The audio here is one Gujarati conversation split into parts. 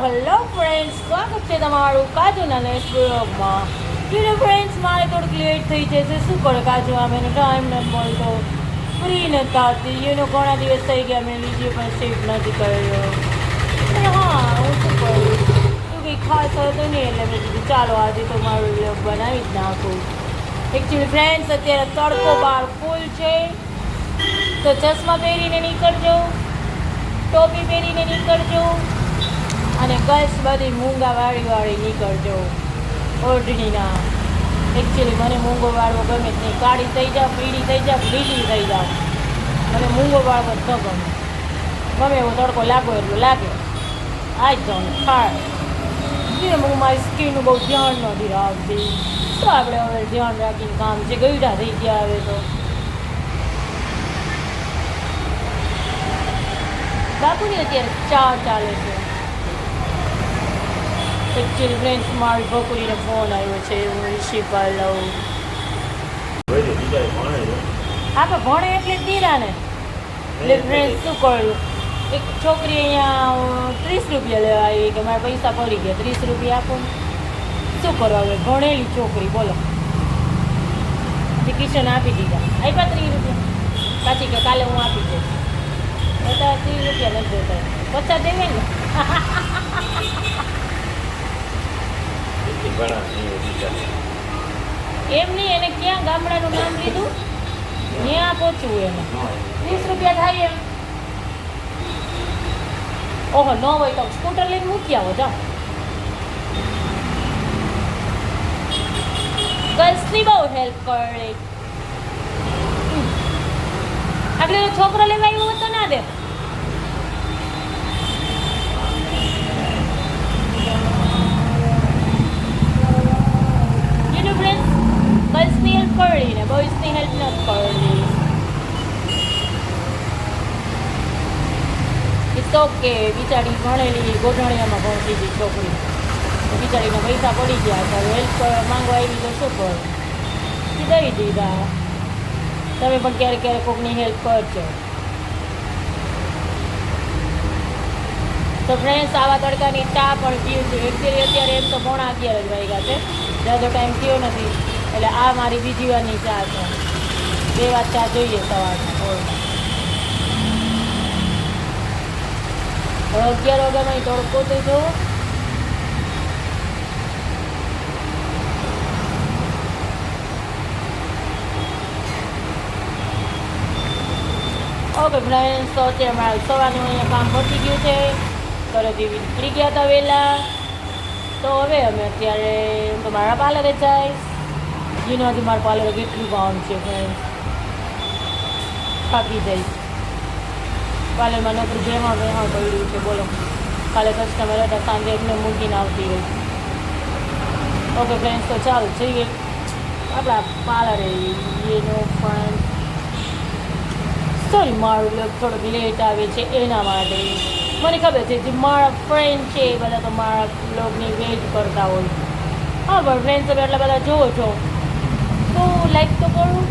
હેલો ફ્રેન્ડ્સ સ્વાગત છે તમારું કાજુના નેક્સ્ટ બ્લોગમાં. ચલો ફ્રેન્ડ્સ મારે થોડુંક લેટ થઈ જશે શું કરે કાજુ? આમ એનો ટાઈમ નથી મળતો. ફ્રી નથી હતી યુનો ઘણા દિવસ થઈ ગયા મેં લીધી પણ સેટ નથી કર્યો. હા, હું શું કરું? તું કંઈ ખાસ હતું નહીં એટલે મેં કીધું, ચાલો આજે તો મારો બ્લોગ બનાવી જ નાખું. એકચ્યુઅલી ફ્રેન્ડ્સ અત્યારે તડકો બહાર ફૂલ છે. તો ચશ્મા પહેરીને નીકળજો. ટોપી પહેરીને નીકળજો. અને ગર્લ્સ બધી મૂંગા વાળી વાળી નીકળજો ઓઢણીના. એકચ્યુઅલી મને મૂંગો વાળવો ગમે જ નહીં. કાળી થઈ જાઓ પીળી થઈ જાઓ લીલી થઈ જાવ. મને મૂંગો વાળવો જ ન ગમે. ગમે એવો તડકો લાગો એટલો લાગે. આઈ ડોન્ટ થાય હું મારી સ્કીનનું બહુ ધ્યાન નથી રાખતી તો આપણે હવે ધ્યાન રાખીને કામ છે ગયડા થઈ ગયા હવે તો. બાપુની અત્યારે ચા ચાલે છે. એકચ્યુઅલી ફ્રેન્ડ્સ મારી બકુરીને ફોન આવ્યો છે હું કરી લઉં હા પણ ભણે એટલે દીરાને એટલે ફ્રેન્ડ શું કર્યું એક છોકરી અહીંયા ત્રીસ રૂપિયા લેવા આવી કે મારા પૈસા પડી ગયા. ત્રીસ રૂપિયા આપો શું કરો હવે? ભણેલી છોકરી બોલો. કિશન આપી દીધા. આપ્યા ત્રીસ રૂપિયા. પાછી કે કાલે હું આપી દઈશ. બધા ત્રીસ રૂપિયા નથી જોતા પચાસ દેવે ને. એમ નહીં એને ક્યાં ગામડાનું નામ લીધું? ત્યાં પહોંચવું એને વીસ રૂપિયા થાય એમ. ઓહો, ન હોય તો સ્કૂટર લઈને મૂકી આવો, જાઓ. ગર્લ્સની બહુ હેલ્પ કરે. એટલે છોકરો લેવા આવ્યો તો ના દે. Friends, ગર્લ્સની હેલ્પ કરવી ને બોയ്સની હેલ્પ નથી કરવી ઇટ્સ ઓકે બિચારી ભણેલી ગોઠણિયામાં પહોંચી હતી છોકરી. બિચારીને પૈસા પડી ગયા તો હેલ્પ માંગવા આવી તો શું કર? દઈ દીધા. તમે પણ ક્યારેક ક્યારેક કોકની હેલ્પ કરજો. તો ફ્રેન્ડ્સ આવા તડકાની ચા પણ પીવું છું એકચુઅલી અત્યારે એમ તો પોણા અગિયાર જ વાગ્યા છે. જ્યાં ટાઈમ થયો નથી. એટલે આ મારી બીજી વારની ચા છે. બે વાર ચા જોઈએ સવારમાં. કોઈને હવે અગિયાર વાગ્યામાં તડકો તો જો ઓકે ફ્રેન્ડ્સ તો છે મારા સવારનું અહીંયા કામ પતી ગયું છે. ઘરેથી નીકળી ગયા હતા વહેલા. તો હવે અમે અત્યારે હું તો મારા પાર્લરે જઈશ જેનાથી મારા પાર્લર કેટલું કામ છે ફ્રેન્ડ થાકી જઈશ પાર્લરમાં નોકરી જેમાં બેમાં પડ્યું છે, બોલો. કાલે કસ્ટમર હતા, સાંજે એમને મૂકીને આવતી હોય. ઓકે ફ્રેન્ડ્સ તો ચાલો, જઈએ. આપણા પાર્લરે એનો પણ સોરી મારું થોડોક લેટ આવે છે, એના માટે. મને ખબર છે, જે મારા ફ્રેન્ડ છે, એ બધા તો મારા બ્લોગની વેટ કરતા હોય હા, પણ ફ્રેન્ડ તમે એટલા બધા જોવો છો. તો લાઈક તો કરું.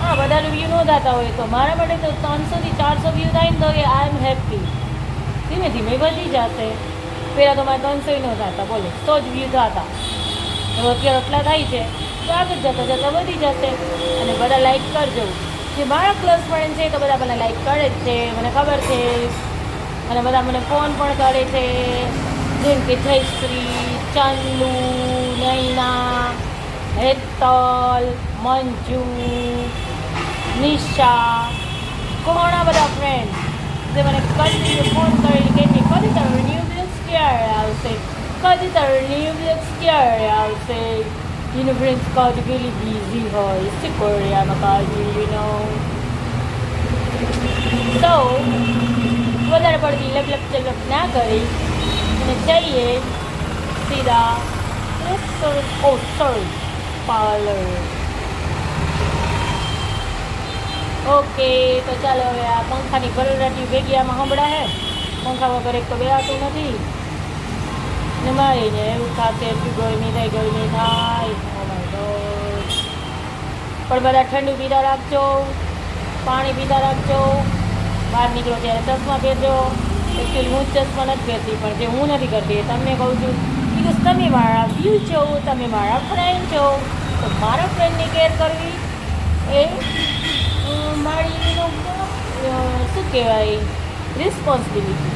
હા, બધાનું વ્યૂ નોંધાતા હોય તો મારા માટે તો ત્રણસોથી ચારસો વ્યૂ થાય ને તો એ આઈ એમ હેપી ધીમે ધીમે વધી જશે. પહેલાં તો મારે ત્રણસોય નોંધાતા બોલો, સો જ વ્યૂ થતા. હવે અત્યારે એટલા થાય છે. તો આગળ જતાં જતાં વધી જશે. અને બધા લાઈક કરજો. જે મારા ક્લોઝ ફ્રેન્ડ છે તો બધા મને લાઈક કરે જ છે. મને ખબર છે. અને બધા મને ફોન પણ કરે છે. જેમ કે જયશ્રી, ચંદુ, નૈના, હેતલ, મંજુ, નિશા ઘણા બધા ફ્રેન્ડ જે મને કદી ફોન કરીને કહે છે કદી તારો ન્યૂ બ્લોગ્સ ક્યારે આવશે? કદી તારો ન્યૂ બ્લોગ્સ ક્યારે આવશે? યુનો ફ્રેન્ડ્સ કાજુ કેટલી બિઝી હોય. શું કરે આમાં કાજુ યુ નો તો વધારે પડતી લપલપ લપ ચલપ ના કરી અને જઈએ સીધા ઓ સોરી પાર્લર. ઓકે, તો ચાલો હવે આ પંખાની ભરરાટી ભેગી આમાં હમણાં હે પંખા વગર એક તો બેહાતું નથી. ને મારી ને એવું થશે એટલી ગરમી થાય ગરમી થાય. Oh પણ બધા ઠંડુ પીતા રાખજો. પાણી પીતા રાખજો. બહાર નીકળો ત્યારે ચશ્મા પહેરજો. એકચ્યુઅલી હું જ ચશ્મા નથી પહેરતી, પણ જે હું નથી કરતી એ તમને કહું છું બિકોઝ તમે મારા વ્યૂ છો, તમે મારા ફ્રેન્ડ છો, તો મારા ફ્રેન્ડની કેર કરવી એ મારી શું કહેવાય રિસ્પોન્સિબિલિટી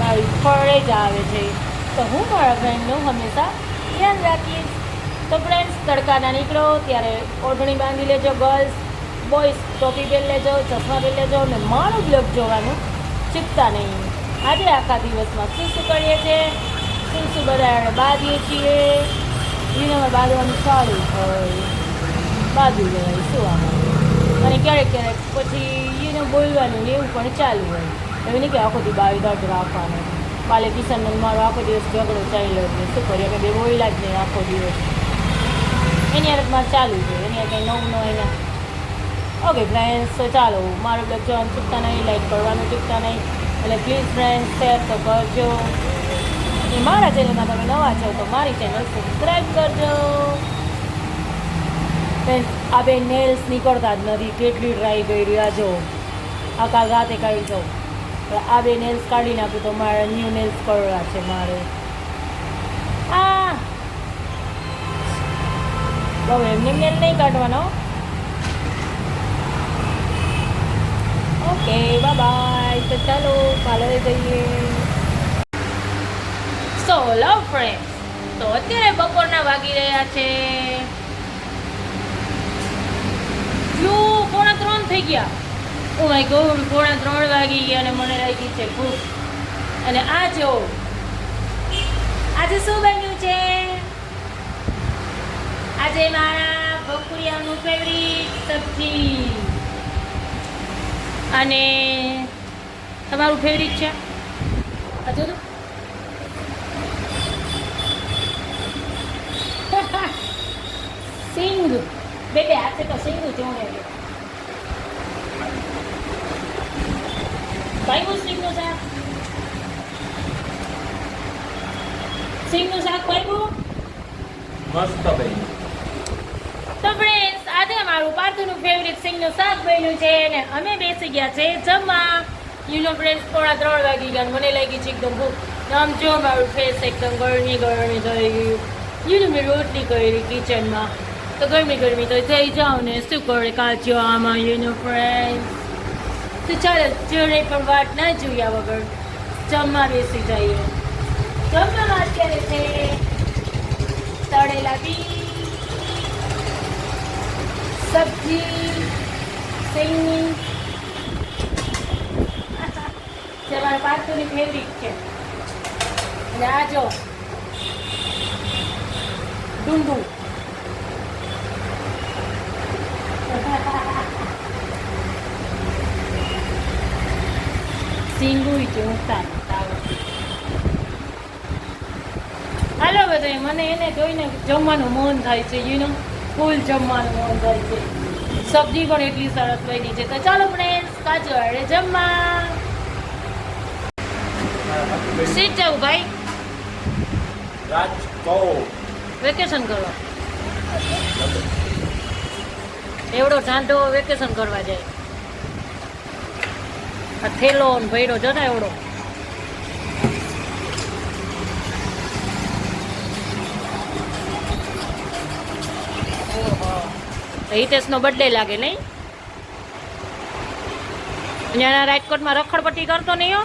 મારી ફરજ આવે છે. તો હું મારા ફ્રેન્ડનું હંમેશા ધ્યાન રાખીશ. તો ફ્રેન્ડ્સ તડકાના નીકળો, ત્યારે ઓઢણી બાંધી લેજો ગર્લ્સ બોયઝ ટોપી પહેરી લેજો, ચશ્મા પહેરી લેજો અને મારું બ્લોગ જોવાનું ચૂકતા નહીં. આજે આખા દિવસમાં શું શું કરીએ છીએ? શું શું બધા બાંધીએ છીએ? વિનામાં બાંધવાનું સારું હોય બાંધી લેવાય શું આમાં? અને ક્યારેક ક્યારેક પછી એને બોલવાનું ને એવું પણ ચાલુ હોય. એવું નહીં કે આખો દી બાવી દર્દ રાખવાનું. કાલે કિશનનો મારો આખો દિવસ ઝઘડો ચાલ્યો એટલે શું કરીએ? કે બે બોલ્યા જ નહીં આખો દિવસ. એની હાલત ચાલુ છે. એની કંઈ નવું નવું અહીંયા ઓકે ફ્રેન્ડ્સ ચાલો, મારો બ્લોગ જોવાનું ચૂકતા નહીં લાઈક કરવાનું ચૂકતા નહીં, એટલે પ્લીઝ ફ્રેન્ડ્સ શેર તો કરજો. અને મારા ચેનલમાં તમે નવા છો, તો મારી ચેનલ સબસ્ક્રાઈબ કરજો. ફ્રેન્ડ્સ આ બે નેલ્સ નીકળતા જ નથી, કેટલી ટ્રાય કરી રહ્યા જો. આ કાલ રાતે કાઢી જાઉં પણ આ બે નેલ્સ કાઢી નાખું તો મારે ન્યૂ નેલ્સ કરવા છે મારે. આ! બહુ એમને નેલ નહીં કાઢવાનો. ઓકે બાય તો ચાલો, પાર્લરે જઈએ. સો લવ ફ્રેન્ડ તો અત્યારે બપોરના વાગી રહ્યા છે. પોણા ત્રણ થઈ ગયા. ઓ માય ગોડ પોણા ત્રણ વાગી ગયા અને મને લાગી છે ભૂખ. અને આ જો, આજે શું બન્યું છે? આજે મારા બકુરિયાનું ફેવરિટ સબ્જી. અને તમારું ફેવરિટ છે? હજુ સિંગ બેબે હાથે તો સિંગ જોણે કયું સિંગનું શાક? સિંગનું શાક કયું મસ્ત તો અમારું પાર્થનું ફેવરિટ સિંગનું શાક બન્યું છે અને અમે બેસી ગયા છે જમવા. યુનો ફ્રેન્ડ થોડા ત્રણ વાગી ગયા મને લાગી છે એકદમ ભૂખ. આમ જો મારું ફેસ એકદમ ગરમી ગરમી થઈ ગયું. યુનો મેં રોટલી કરી કિચનમાં તો ગરમી ગરમી તો થઈ જાવ ને, શું કરે કાચ્યો આમાં યુનો ફ્રેન્ડ તો ચાલો જોડે પણ વાત ના જોયા વગર જમવા બેસી જઈએ. જમવામાં અત્યારે છે તળેલા બી સબ્જી સિંગની જે મારા પાર્થોની ફેવરિટ છે. અને આ જો, ડુંડું. સિંગું જોતા હાલો બધા મને એને જોઈને જમવાનું મન થાય છે યુ નો ફૂલ જમવાનું થાય છે. સબ્જી પણ એટલી સરસ બની છે. તો ચાલો ફ્રેન્ડ્સ અરે જમવા. સીટ જવું ભાઈ. રાજકોટ વેકેશન કરવા. એવડો ઠાંડો વેકેશન કરવા જાય. આ થેલો ભૈરો જો ને એવડો. હિતેશનો બર્થડે લાગે નહીં? અહીંયા રાજકોટમાં રખડપટ્ટી કરતો નહીં હો.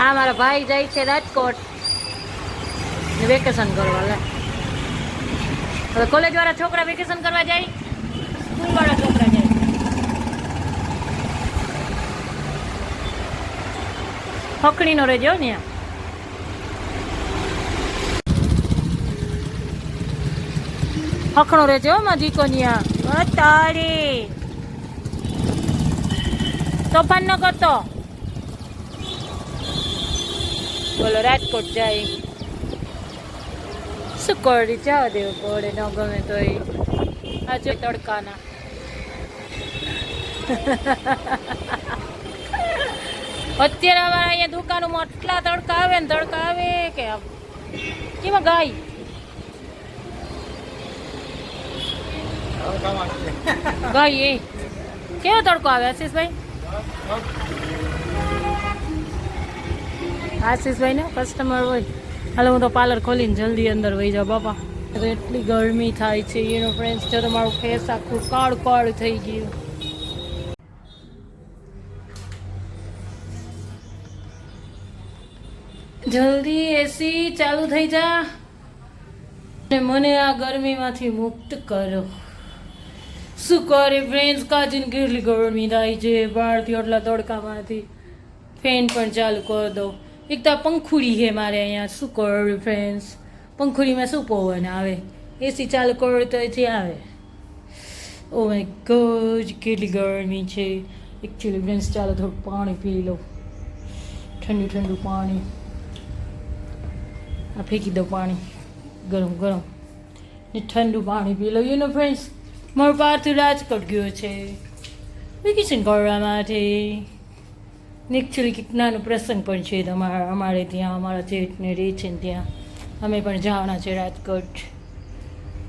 આ મારા ભાઈ જાય છે રાજકોટ. વેકેશન કરવા લે. હવે કોલેજ વાળા છોકરા વેકેશન કરવા જાય? સ્કૂલ વાળા છોકરા જાય. હકડીનો રહેજો ને હખણો રહેજો માજી કોન્યા. તારી તોફાન ન કરતો. બોલો રાજકોટ જાય. શું કરી જવા દેવું? પડે ન ગમે તો એ આજે તડકાના. અત્યારે અમારા અહીંયા દુકાનોમાં આટલા તડકા આવે ને તડકા આવે કે કેમાં ગાય? ગાય એ કેવો તડકો આવે, આશીષભાઈ? આશીષભાઈ ને કસ્ટમર હોય. હાલો, હું તો પાર્લર ખોલીને જલ્દી અંદર વહી જાઉં, બાપા. એટલી ગરમી થાય છે, એનો ફ્રેન્ડ્સ જો મારું ફેસ આખું કાળ કાળ થઈ ગયું. જલ્દી એસી ચાલુ થઈ જા. અને મને આ ગરમીમાંથી મુક્ત કરો. શું કરે ફ્રેન્ડ્સ કાચીને કેટલી ગરમી થાય છે? બહારથી એટલા તડકામાંથી ફેન પણ ચાલુ કરી દો. એક તો પંખુડી છે મારે અહીંયા શું કરું ફ્રેન્ડ્સ પંખુડીમાં શું પવન આવે? એસી ચાલુ કરો તો એથી આવે. ઓ માય ગોડ કેટલી ગરમી છે. એકચ્યુઅલી ફ્રેન્ડ્સ ચાલો થોડું પાણી પી લો. ઠંડુ ઠંડુ પાણી. આ ફેંકી દો પાણી. ગરમ ગરમ. ને ઠંડુ પાણી પી લો. યુ નો ફ્રેન્ડ્સ મારો પાર્થિવ રાજકોટ ગયો છે. વેકેશન કરવા માટે ને એકચ્યુઅલી કંઈક નાનો પ્રસંગ પણ છે તમારા, અમારે ત્યાં, અમારા જેઠને રહે છે ને ત્યાં. અમે પણ જવાના છે રાજકોટ.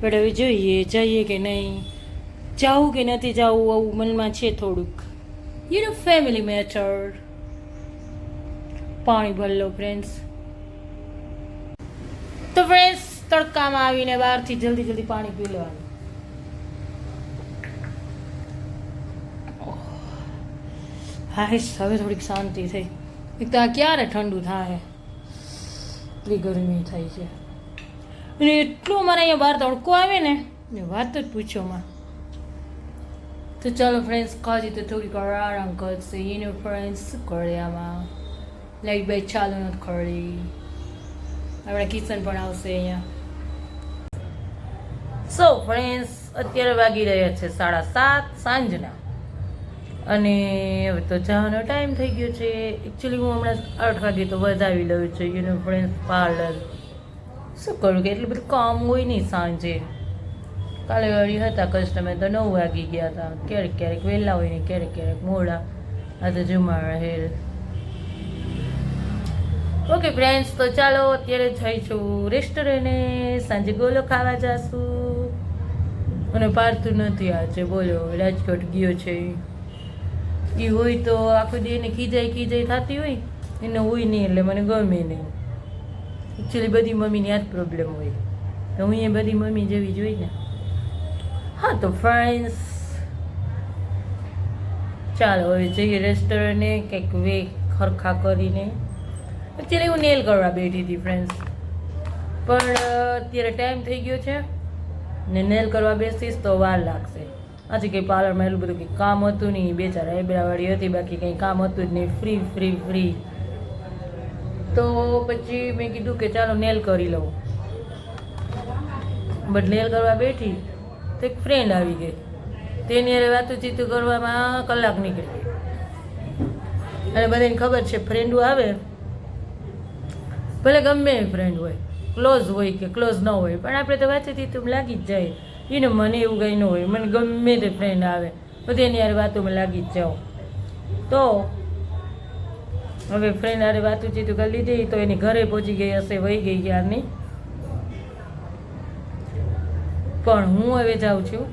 પણ હવે જોઈએ, જઈએ કે નહીં? જાવું કે નથી જવું, આવું મનમાં છે થોડુંક. યુ નો ફેમિલી મેટર પાણી ભરી લો ફ્રેન્ડ્સ તો ફ્રેન્ડ્સ તડકામાં આવીને બહારથી જલ્દી જલ્દી પાણી પી લેવાનું. હાઈશ હવે થોડીક શાંતિ થઈ. એક તો આ ક્યારે ઠંડુ થાય? એટલી ગરમી થાય છે. અને એટલું મારે અહીંયા બહાર તડકો આવે ને ને વાત જ પૂછો માં. તો ચાલો ફ્રેન્ડ્સ કાજી તો થોડીક આરામ કરશે. એને ફ્રેન્ડ્સ આમાં. લાઈટ બાઈટ ચાલુ નથી ખરી આપણે કિચન પણ આવશે અહીંયા. સો ફ્રેન્ડ્સ અત્યારે વાગી રહ્યા છે સાડા સાત સાંજના. અને હવે તો જવાનો ટાઈમ થઈ ગયો છે. એકચ્યુઅલી હું હમણાં આઠ વાગે તો વધાવી લઉં છું. યુનિફ્રેન્સ પાર્લર શું કરું કે એટલું બધું કામ હોય નહીં સાંજે. કાલે વળી હતા કસ્ટમર તો નવ વાગી ગયા હતા. ક્યારેક ક્યારેક વહેલા હોય ને ક્યારેક ક્યારેક મોડા. આ તો જમા હેર ઓકે ફ્રેન્ડ્સ તો ચાલો, અત્યારે જઈશું રેસ્ટોરન્ટે સાંજે ગોલો ખાવા જશું. અને પારતું નથી આજે. બોલો, રાજકોટ ગયો છે. એ હોય તો આખો દી એને ખીજાઈ ખીજાઈ થતી હોય, એને હોય નહીં એટલે મને ગમે નહીં. એકચ્યુઅલી બધી મમ્મીની આ જ પ્રોબ્લેમ હોય. તો હું એ બધી મમ્મી જેવી જોઈ ને. હા, તો ફ્રેન્ડ્સ ચાલો, હવે જઈએ રેસ્ટોરન્ટે કંઈક વે ખરખા કરીને. એકચ્યુઅલી હું નેલ કરવા બેઠી હતી ફ્રેન્ડ્સ પણ અત્યારે ટાઈમ થઈ ગયો છે ને નેલ કરવા બેસીશ તો વાર લાગશે. આજે કંઈ પાર્લરમાં એટલું બધું કંઈ કામ હતું નહીં. બે ચાર આઈબ્રાવાળી હતી, બાકી કંઈ કામ હતું જ નહીં. ફ્રી ફ્રી ફ્રી તો પછી મેં કીધું કે ચાલો નેલ કરી લઉં. બટ નેલ કરવા બેઠી, તો એક ફ્રેન્ડ આવી ગઈ. તેની અરે વાતું કરવામાં કલાક નીકળી અને બધાને ખબર છે ફ્રેન્ડો આવે. ભલે ગમે ફ્રેન્ડ હોય ક્લોઝ હોય કે ક્લોઝ ન હોય, પણ આપણે તો વાતચીત લાગી જ જાય. એને મને એવું કંઈ ન હોય. મને ગમે તે ફ્રેન્ડ આવે. બધી એની યાર વાતોમાં લાગી જ જાઓ તો હવે ફ્રેન્ડ હારે વાતું ચીતું કરી લીધી. તો એની ઘરે પહોંચી ગઈ હશે, વહી ગઈ યારની પણ હું હવે જાઉં છું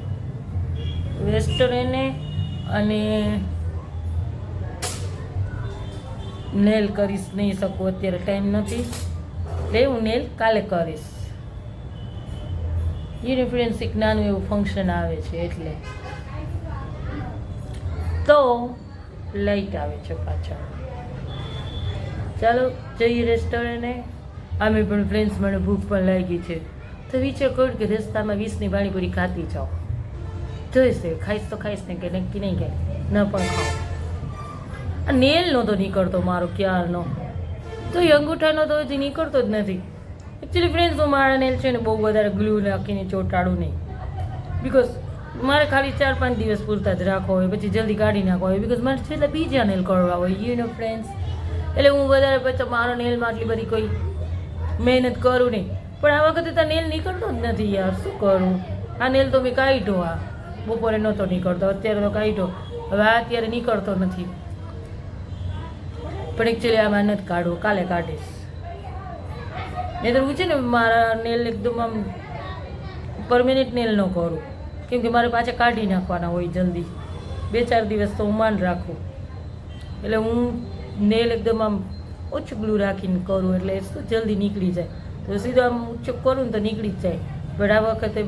રેસ્ટોરન્ટે અને નેલ કરીશ. નહીં શકું, અત્યારે ટાઈમ નથી. એટલે હું નેલ કાલે કરીશ. એની ફ્રેન્ડ્સ નાનું એવું ફંક્શન આવે છે એટલે. તો લાઈટ આવે છે પાછળ. ચાલો, જઈએ રેસ્ટોરન્ટે અમે પણ ફ્રેન્ડ્સ મને ભૂખ પણ લાગી છે. તો વિચાર કરું કે રસ્તામાં વીસની પાણીપુરી ખાતી જાઓ. જોઈશે ખાઈશ તો ખાઈશ ને કે નક્કી નહીં કે, ન પણ ખાઓ આ નેલ નહોતો નીકળતો મારો ક્યારનો તો એ અંગૂઠાનો તો હજી નીકળતો જ નથી. એકચ્યુઅલી ફ્રેન્ડ્સ હું મારા નેલ છે ને બહુ વધારે ગ્લુ રાખીને ચોંટાડું નહીં. બિકોઝ મારે ખાલી ચાર પાંચ દિવસ પૂરતા જ રાખવો હોય, પછી જલ્દી કાઢી નાખવા હોય. બિકોઝ મારે છેલ્લે બીજા નેલ કરવા હોય યુ નો ફ્રેન્ડ્સ એટલે હું વધારે પછી મારો નેલમાં આટલી બધી કોઈ મહેનત કરું નહીં. પણ આ વખતે તો નેલ નીકળતો જ નથી યાર, શું કરું? આ નેલ તો મેં કાઢ્યો આ. બપોરે નહોતો નીકળતો, અત્યારે તો કાઢ્યો. હવે આ અત્યારે નીકળતો નથી. પણ એકચ્યુઅલી આમાં નથી કાઢો, કાલે કાઢીશ. નહીં તો હું છે ને મારા નેલ એકદમ આમ પરમેનન્ટ નેલ ન કરું. કેમ કે મારે પાછા કાઢી નાખવાના હોય જલ્દી. બે ચાર દિવસ તો હું માન રાખું. એટલે હું નેલ એકદમ આમ ઓછું ગ્લુ રાખીને કરું એટલે શું જલ્દી નીકળી જાય. તો સીધું આમ ઓછું કરું ને તો નીકળી જ જાય. બટ આ વખતે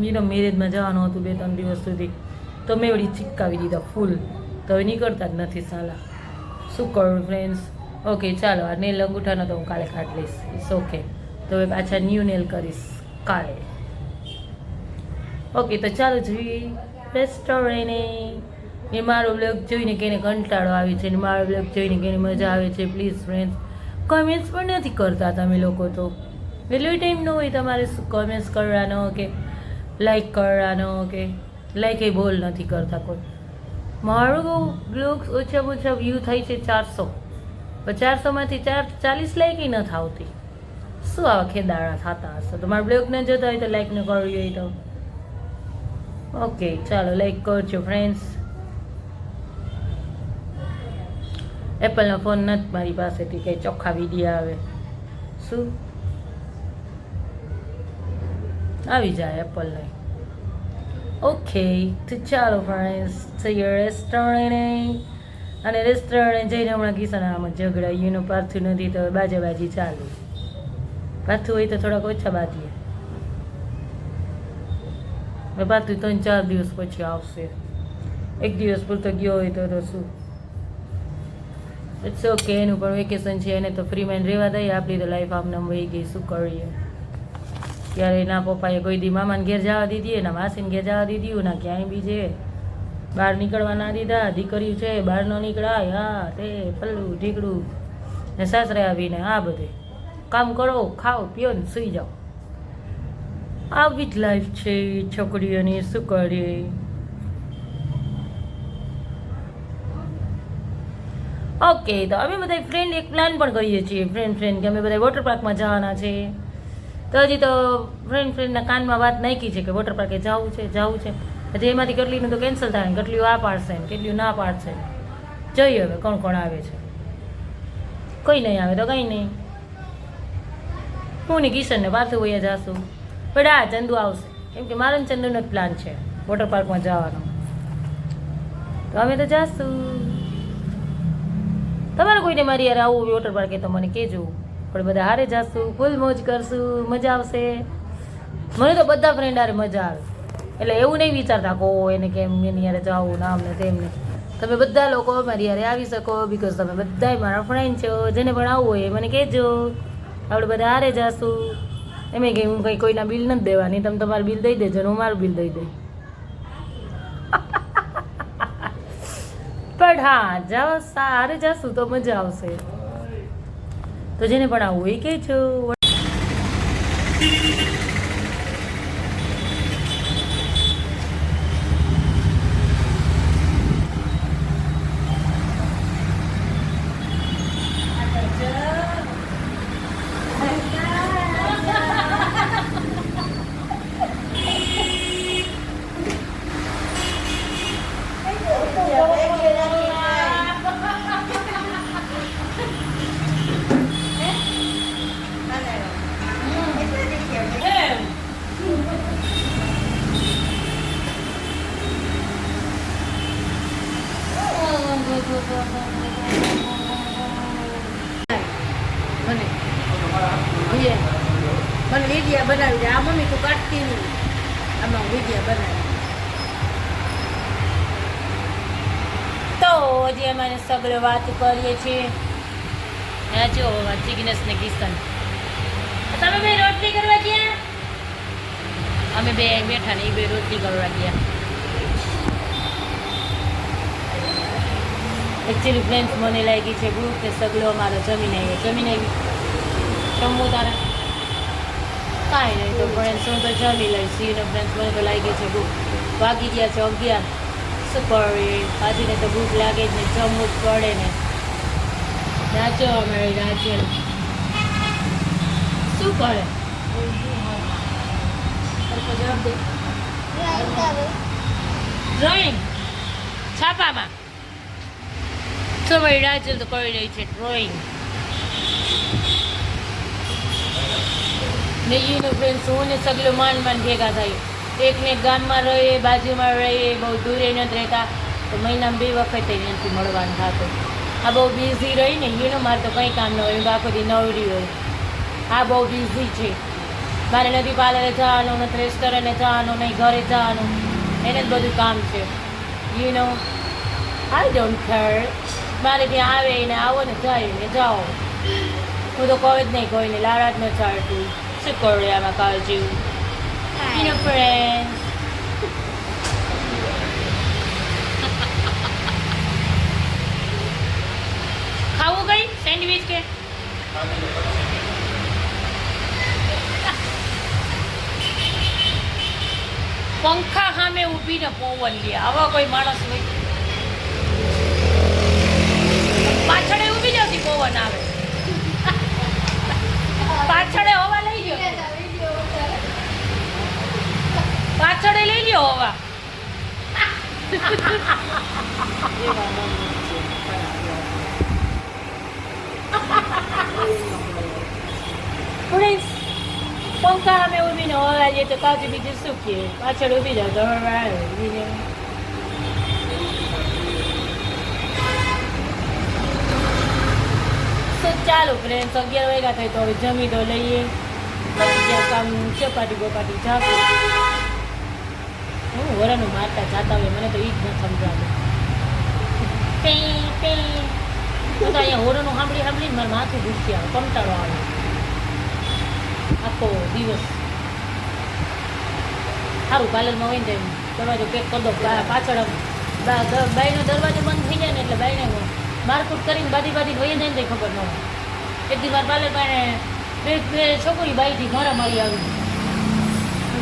મીનો મેરેજમાં જવાનું હતું બે ત્રણ દિવસ સુધી. તો મેં વળી ચિપકાવી દીધા ફૂલ. તો હવે નીકળતા જ નથી સાલા. શું કરું ફ્રેન્ડ્સ ઓકે, ચાલો, આ નેલ અંગૂઠાનો તો હું કાલે કાઢ લઈશ. ઇટ્સ ઓકે તો હવે પાછા ન્યૂ નેલ કરીશ કાલે. ઓકે તો ચાલો જોઈએ. રેસ્ટોરન્ટ એ મારો બ્લોગ જોઈને કેને કંટાળો આવે છે, ને મારો બ્લોગ જોઈને કેને મજા આવે છે પ્લીઝ ફ્રેન્ડ્સ કમેન્ટ્સ પણ નથી કરતા તમે લોકો તો. એટલો ટાઈમ ન હોય તમારે કમેન્ટ્સ કરવાનો કે લાઈક કરવાનો કે લાઈક એ બોલ નથી કરતા કોઈ. મારો બ્લોગ ઓછામાં ઓછા વ્યૂ થાય છે ચારસો. ચારસોમાંથી ચાર ચાલીસ લાઈક નથી આવતી શું આવા ખેદાણા થતા હશે? તમારા બ્લોગને ન જોતા હોય તો લાઈક ન કરવી હોય તો. ઓકે ચાલો લાઈક કરજો ફ્રેન્ડ્સ એપલનો ફોન નથી મારી પાસેથી, કંઈ ચોખ્ખા વીડિયો આવે. શું? આવી જાય એપલને ઓકે તો ચાલો ફ્રેન્ડ્સ જઈએ રેસ્ટોરન્ટ અને રેસ્ટોરન્ટ જઈને હમણાં કિસાનામાં ઝઘડા એનું પાર્થું નથી તો બાજે બાજી ચાલુ. પાર્થું હોય તો થોડાક ઓછા બાંધીએ. પાથું ત્રણ ચાર દિવસ પછી આવશે. એક દિવસ પૂરતો ગયો હોય તો તો શું? ઇટ્સ ઓકે એનું પણ વેકેશન છે, એને તો ફ્રીમાં રહેવા દઈએ. આપણી તો લાઈફ આપને વહી ગઈ, શું કરીએ? ક્યારે એના પપ્પાએ કોઈ દી મામાને ઘેર જવા દીધી ના માસીને ઘેર જવા દીધી ના ક્યાંય બી છે બહાર નીકળવા ના દીધા. દીકરીઓ છે, બહાર ન નીકળાય. હા, તે પલ્લું, ઢીકડું, ને સાસરે આવીને આ બધે. કામ કરો, ખાઓ, પીઓ ને સૂઈ જાઓ. આવી જ લાઈફ છે છોકરીઓની, શું કરીએ? ઓકે તો અમે બધા ફ્રેન્ડ એક પ્લાન પણ કરીએ છીએ. ફ્રેન્ડ ફ્રેન્ડ કે અમે બધા વોટર પાર્કમાં જવાના છે. તો હજી તો ફ્રેન્ડ ફ્રેન્ડના કાનમાં વાત નાખી છે કે વોટર પાર્કે જવું છે જવું છે. હજી એમાંથી કેટલીનું તો કેન્સલ થાય ને કેટલીઓ આ પાડશે ને કેટલીઓ ના પાડશે જોઈએ હવે કોણ કોણ આવે છે. કોઈ નહીં આવે તો કંઈ નહીં. હું ને કિશનને પાછું વહી જાશું. પણ આ ચંદુ આવશે. કેમ કે મારો ચંદુનો જ પ્લાન છે વોટર પાર્કમાં જવાનો. તો અમે તો જાશું. તમારે કોઈને મારી યાર આવું વોટર પાર્કે તો મને કહેજો. પણ બધા હારે જાશું, ફૂલ મોજ કરશું, મજા આવશે. મને તો બધા ફ્રેન્ડ હારે મજા આવે. એટલે એવું નહીં વિચારતા કો એને કેમ એની યારે જાવું ને તેમ ને. તમે બધા લોકો મારી યારે આવી શકો બિકોઝ તમે બધા મારા ફ્રેન્ડ છો. જેને પણ આવવું હોય એ મને કહેજો. આપણે બધા હારે જાશું. એમ કે હું કંઈ કોઈના બિલ નથી દેવાની. તમે તમારું બિલ દઈ દેજો ને હું મારું બિલ દઈ દઈ પણ હા, જાઓ સારે જાશું તો મજા આવશે. તો જેને પણ આવવું હોય કે છો મને વિયે. મને વિડિયા બનાવી દે આ મમ્મી તું કાઢતી નહીં આમાં બનાવી. તો હજી અમારે સગળે વાત કરીએ છીએ. હા, જો જિગ્નેશ ને કિશન. તમે બે રોટલી કરવા ગયા? અમે બે બેઠા ને એ બે રોટલી કરવા ગયા. એકચ્યુઅલી ફ્રેન્ડ્સ મને લાગી છે ગ્રુપ કે સગલો અમારો જમીન આવ્યો જમીન આવી જમવું તારે કાંઈ નહીં તો ફ્રેન્ડ્સ હું તો જમી લઈશ. સીનો ફ્રેન્ડ્સ મને તો લાગી છે ભૂખ. વાગી ગયા છે અગિયાર. શું કરીએ પાછીને તો ભૂખ લાગે જ ને, જમવું જ પડે ને. નાચો અમારે નાચે શું કરે? ડ્રોઈંગ છાપામાં. સમય રાજલ તો કરી રહી છે ડ્રોઈંગ ને એનો ફ્રેન્ડ હું ને સગલું માંડ માંડ ભેગા થાય. એકને એક ગામમાં રહીએ બાજુમાં રહીએ બહુ દૂરે નથી રહેતા. તો મહિનામાં બે વખત નથી મળવાનું થતું. આ બહુ બિઝી રહી ને યુનો મારે તો કંઈ કામ ન હોય આખો દી નવરી હોય. આ બહુ બિઝી છે. મારે નથી પાર્લરે જવાનું નથી રેસ્ટોરન્ટે જવાનું નહીં ઘરે જવાનું. એને જ બધું કામ છે. You know I don't care મારે ત્યાં આવે ને આવો ને જાય ને જાઓ. હું તો કહું જ નહીં કોઈને જ ન ચાડતું કરું આમાં કાળજી You know, friends. ખાવું કઈ સેન્ડવિચ કે પંખા સામે ઊભીને પવન લે આવા કોઈ માણસ હોય? પાછળ ઊભી જતી પવન આવે. પાછળ હવા લઈ ગયો પાછળ લઈ લ્યો હવા. Friends, પંખા અમે હવા લઈએ તો કાજુ બીજું શું કે? પાછળ ઊભી જાવ હવા આવે તો ચાલો ફ્રેન્ડ્સ અગિયાર વાગ્યા થાય તો હવે જમી તો લઈએ. આમ ચપાટી બોપાટી જાતું હું વરાનું મારતા જાતા હોય, મને તો એ જ ન સમજાવે. અહીંયા હોરનું સાંભળી સાંભળીને મારે માથું ઘૂસી આવે, કંટાળો આવે. આખો દિવસ. સારું પાર્લરમાં હોય ને દરવાજો પેક કરી દો પાછળ બાઈનો દરવાજો બંધ થઈ જાય ને એટલે બાઈને મારકૂટ કરીને બાધી બાધી વહી જાય ને ખબર ન હોય. એક દી મારા પાર્લર પાસે બે છોકરી બાઈથી મારા મારી આવી.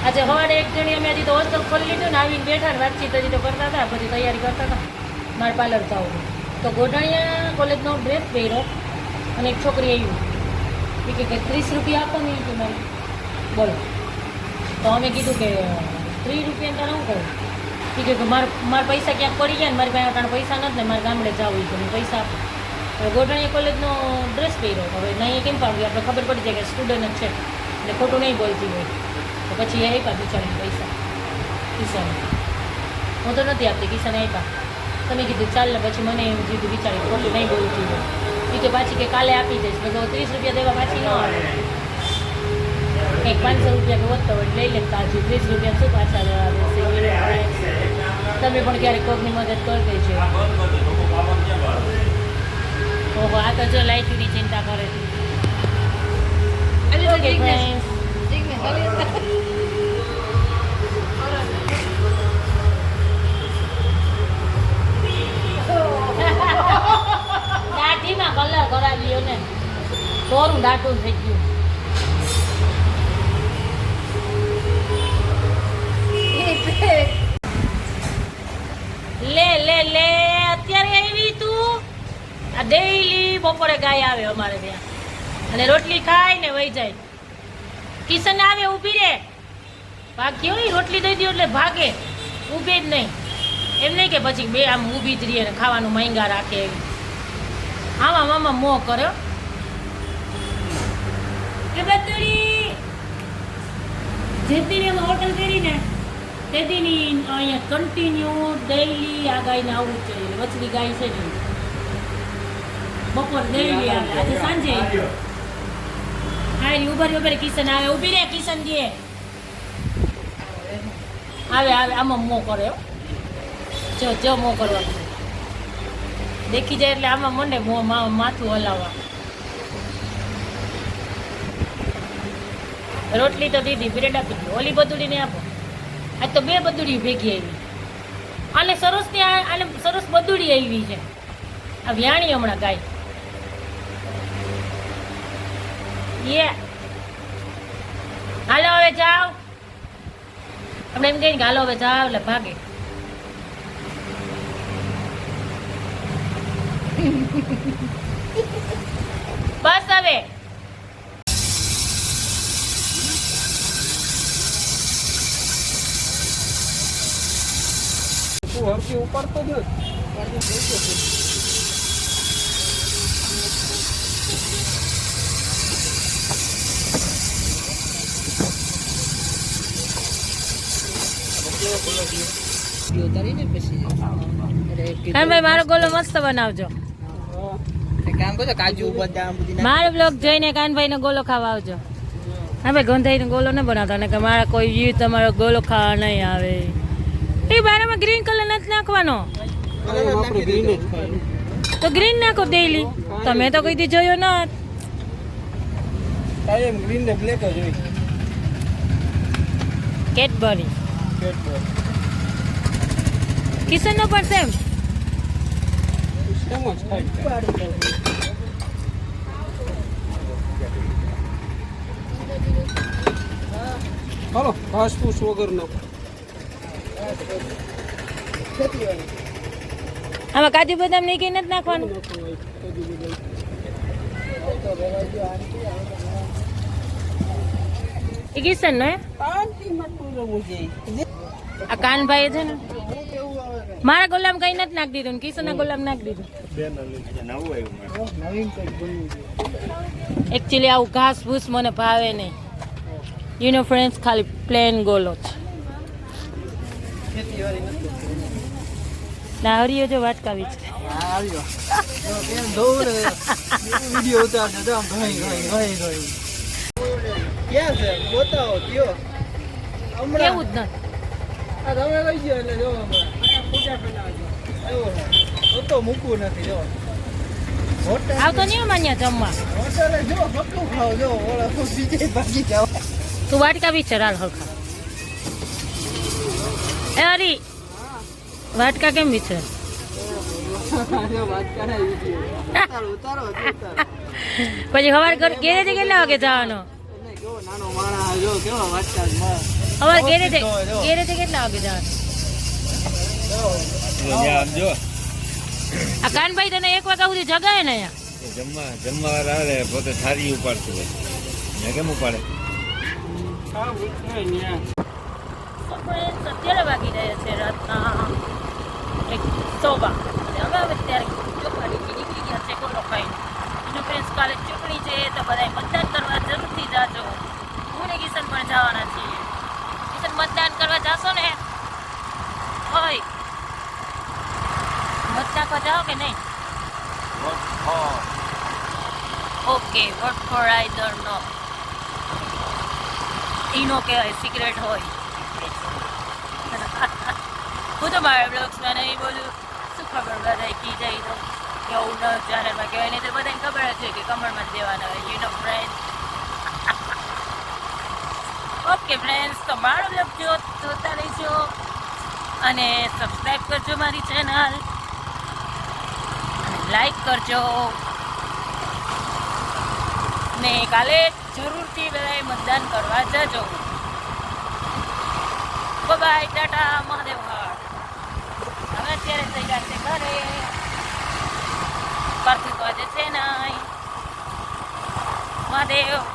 આજે સવારે એક જણી અમે હજી તો હોસ્ટેલ ખોલી લીધું ને આવીને બેઠા ને વાતચીત હજી તો કરતા હતા, બધી તૈયારી કરતા હતા. મારે પાર્લર જવું તો ગોઢાણિયા કોલેજનો ડ્રેસ પહેર્યો અને એક છોકરી આવી. એ કે ત્રીસ રૂપિયા આપો ને કે મારે. બોલો. તો અમે કીધું કે, ત્રીસ રૂપિયા તારે શું કહું એ કે મારા મારા પૈસા ક્યાંક પડી ગયા ને મારી પાસે અટાણે પૈસા નથી ને મારે ગામડે જવું તો હું પૈસા આપું. હવે ગોઢાણીયા કોલેજનો ડ્રેસ પહેર્યો. હવે નહીં કેમ પાડ્યું આપણે ખબર પડી જાય કે સ્ટુડન્ટ છે. એટલે ખોટું નહીં બોલતી હોય. તો પછી એ આપ્યા બિચારીને પૈસા. કિશને હું તો નથી આપતી કિશન આપ્યા. તમે કીધું ચાલ ને પછી મને એવું કીધું બિચારી ખોટું નહીં બોલું હોય એ કે પાછી કે કાલે આપી દઈશ બધો ત્રીસ રૂપિયા દેવા પાછી ન આવે. કંઈક પાંચસો રૂપિયા વધતો હોય લઈ લેતા હજુ ત્રીસ રૂપિયા શું પાછા લેવા દેશે? તમે પણ ક્યારેક કોકની મદદ કરી દેજો ઓહો આ તો જો લાઈટની ચિંતા કરે. છે. દાઢીમાં કલર કરાવ્યો ને થોડું દાટું થઈ ગયું. લે લે લે, અત્યારે આવી તું? આ ડેઈલી બપોરે ગાય આવે અમારે ત્યાં. અને રોટલી ખાય ને વહી જાય. કિશન આવે ઊભી રે ભાગ કેવી રોટલી દઈ દો એટલે ભાગે. ઊભે જ નહીં. એમ નહીં કે પછી બે આમ ઊભી જ રહીએ ને ખાવાનું મહેંગા રાખે એવી આમાં મામા મોં કર્યો એ બતુડી જેથી અમે હોટલ કરી ને તેદીની અહીંયા કન્ટિન્યુ ડેઈલી આ ગાયને આવું જ જોઈએ. વચલી ગાય છે ને બપોર ડેઈલી આવે. આજે સાંજે હા રી ઉભરી ઉભરી કિશન આવે, ઊભી રે કિશન જે આવે આવે, આમાં મો કરે જો જો મો કરવાનું દેખી જાય એટલે આમાં મને મો, મા- માથું હલાવવા. રોટલી તો દીધી બ્રેડ આપી દીધી ઓલી બદુડીને આપો. આજ તો બે બદુડી ભેગી આવી. આને સરસ ત્યાં આને સરસ બદુડી આવી છે. આ વ્યાણી હમણાં ગાય. યે હાલો હવે જાઓ. આપણે એમ કહીએ હાલો હવે જાઓ એટલે ભાગે. બસ હવે. ઉપર તો જો. કાનભાઈ મારો ગોલો મસ્ત બનાવજો. મારો બ્લોગ જોઈને કાનભાઈ નો ગોલો ખાવા આવજો. હા ભાઈ ગંધાઈ નો ગોલો ન બનાવતા ને કે મારા કોઈ વ્યૂ તમારો ગોલો ખાવા નહીં આવે. એ બારામાં ગ્રીન કલર નથી નાખવાનો. તો ગ્રીન નાખો ડેઈલી તમે તો કોઈ દી જોયો ન. કેડબરી પેટ કિશન નો પણ સેમ Same જ ખાય. હાલો ઘાસ વગરનો. આમાં કાજુ બદામ નહીં કઈ નથી નાખવાનું? કિશન નો આ કાનભાઈ છે ને મારા ગુલામ કઈ નથી નાખી દીધું ને કિશન ગુલામ નાખી દીધું. એકચ્યુઅલી આવું ઘાસ ભૂસ મને ભાવે નહીં. યુનો ફ્રેન્ડ્સ ખાલી પ્લેન ગોલો છે ના જો વાટકાવી છે. કેવું જ નથી. તમે ગયો એટલે જો તો મૂકવું નથી જો. આવતો નહીં માન્ય જમવા. હોટલે જો કેટલું ખાવ જો. ઓલા બીજે ભાગી જાવ તું વાટકા બી ચરાલ હરખા. એ હરી વાટકા કેમ વિચર પછી હવાર ઘર કેટલા વાગે જવાનો? કેવો નાનો માણસ જો કેવો વાટકા જ માર સવાર ગેરેજે જો, જો. ગેરેજે કેટલા વાગે જવાનું? જો. આ કાનભાઈ તને એક વાગ્યા સુધી જગાય ને અહીંયા? જમવા જમવા આવે પોતે થાળી ઉપાડતું હોય. ને કેમ ઉપાડે? હા ઉઠાય ન્યા. સત્યારે વાગી રહ્યા છે રાતના. એક સોબા. હવે હવે ત્યારે ચોપાડીથી નીકળી ગયા છે કોનો ખાઈને એનો ફ્રેન્ડ્સ કાલે ચૂંટણી છે તો બધાય મતદાન કરવા જાજો હું ને કિશન પણ જવાના છીએ. કિશન મતદાન કરવા જાશો ને? હોય. મત નાખવા જાઓ કે નહીં? Okay what for either no Eno કહેવાય સિક્રેટ હોય. હું તો મારા બ્લોગ્સમાં નહીં બોલું શું ખબર બધા કી જાય તો? કેવું ન ચેનલમાં કહેવાય નહીં તો બધાને ખબર જ છે કે કમળમાં જ દેવાના હોય you know friend okay friends તો મારો બ્લોગ જો જોતા રહેજો અને સબસ્ક્રાઈબ કરજો મારી ચેનલ લાઈક કરજો. ને કાલે જરૂરથી બધાએ મતદાન કરવા જજો. બાય ટાટા, મહાદેવ હવે અત્યારે તૈયાર છે ઘરે. તો આજે છે નહીં. મહાદેવ.